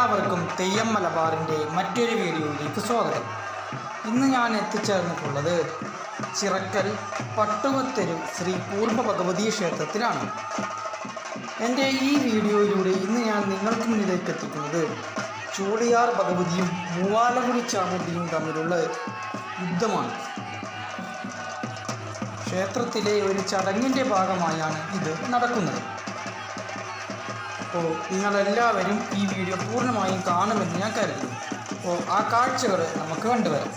തെയ്യം മലബാറിന്റെ മറ്റൊരു വീഡിയോയിലേക്ക് സ്വാഗതം. ഇന്ന് ഞാൻ എത്തിച്ചേർന്നിട്ടുള്ളത് ചിറക്കൽ പട്ടുമത്തെരു ശ്രീ പൂർവ ഭഗവതി ക്ഷേത്രത്തിലാണ്. എന്റെ ഈ വീഡിയോയിലൂടെ ഇന്ന് ഞാൻ നിങ്ങൾക്ക് മുന്നിലേക്ക് എത്തിക്കുന്നത് ചൂളിയാർ ഭഗവതിയും മൂവാലകുടി ചാമുണ്ടിയും തമ്മിലുള്ള യുദ്ധമാണ്. ക്ഷേത്രത്തിലെ ഒരു ചടങ്ങിന്റെ ഭാഗമായാണ് ഇത് നടക്കുന്നത്. അപ്പോൾ നിങ്ങളെല്ലാവരും ഈ വീഡിയോ പൂർണമായും കാണുമെന്ന് ഞാൻ കരുതുന്നു അപ്പോൾ ആ കാഴ്ചകൾ നമുക്ക് കണ്ടുവരാം